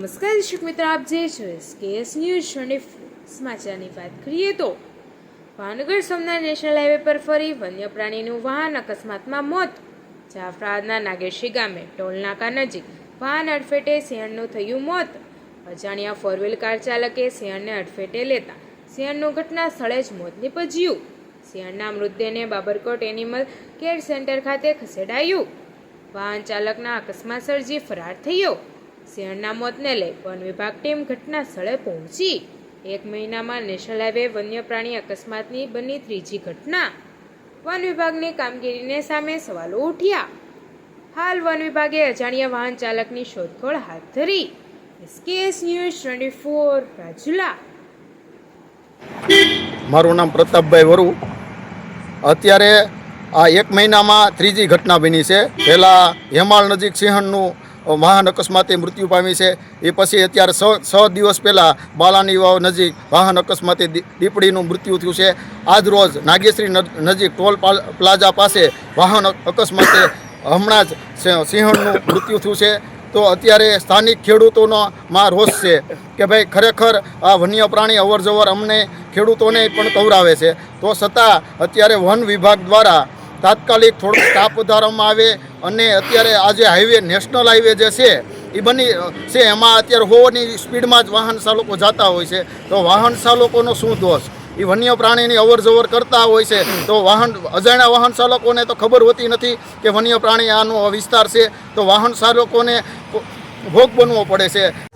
દર્શક મિત્રો, આપ જે છો એસકેએસ ન્યૂઝ ટ્વેન્ટી સમાચારની વાત કરીએ તો ભાવનગર સોમનાથ નેશનલ હાઈવે પર ફરી વન્ય પ્રાણીનું વાહન અકસ્માતમાં મોત. જાફરાદના નાગેશી ગામે ટોલનાકા નજીક વાહન અડફેટે સિંહણનું થયું મોત. અજાણ્યા ફોર વ્હીલ કાર ચાલકે સિંહણને અડફેટે લેતા સિંહણનું ઘટના સ્થળે જ મોત નીપજ્યું. સિંહણના મૃતદેહને બાબરકોટ એનિમલ કેર સેન્ટર ખાતે ખસેડાયું. વાહન ચાલકના અકસ્માત સર્જી ફરાર થયો. સિંહણના મોતને લઈ વન વિભાગ ટીમ ઘટના સ્થળે પહોંચી. એક મહિનામાં નેશનલ હાઈવે વન્ય પ્રાણી અકસ્માતની બની ત્રીજી ઘટના. વન વિભાગની કામગીરીને સામે સવાલો ઉઠ્યા. હાલ વન વિભાગે અજાણ્યા વાહન ચાલકની શોધખોળ હાથ ધરી. SKS news twenty four Rajula. મારું નામ પ્રતાપભાઈ વરુ. અત્યારે આ એક મહિનામાં ત્રીજી ઘટના બની છે. પહેલાં હેમાળ નજીક સિંહણનું વાહન અકસ્માતે મૃત્યુ પામી છે. એ પછી અત્યારે સ છ દિવસ પહેલાં બાલાની વાવ નજીક વાહન અકસ્માતે દીપડીનું મૃત્યુ થયું છે. આજ રોજ નાગેશ્રી નજીક ટોલ પાલ- પ્લાઝા પાસે વાહન અકસ્માતે હમણાં જ સિંહણનું મૃત્યુ થયું છે. તો અત્યારે સ્થાનિક ખેડૂતોનો માં રોષ છે કે ભાઈ ખરેખર આ વન્ય પ્રાણી અવરજવર અમને ખેડૂતોને પણ કવરાવે છે. તો છતાં અત્યારે વન વિભાગ દ્વારા તાત્કાલિક થોડોક સ્ટાફ વધારવામાં આવે અને અત્યારે આ જે હાઈવે નેશનલ હાઈવે જે છે એ બની છે. એમાં અત્યારે હોવાની સ્પીડમાં જ વાહન ચાલકો જતા હોય છે. તો વાહન ચાલકોનો શું દોષ? એ વન્ય પ્રાણીની અવર જવર કરતા હોય છે. તો વાહન, અજાણ્યા વાહન ચાલકોને તો ખબર હોતી નથી કે વન્ય પ્રાણી આનો વિસ્તાર છે. તો વાહન ચાલકોને ભોગ બનવો પડે છે.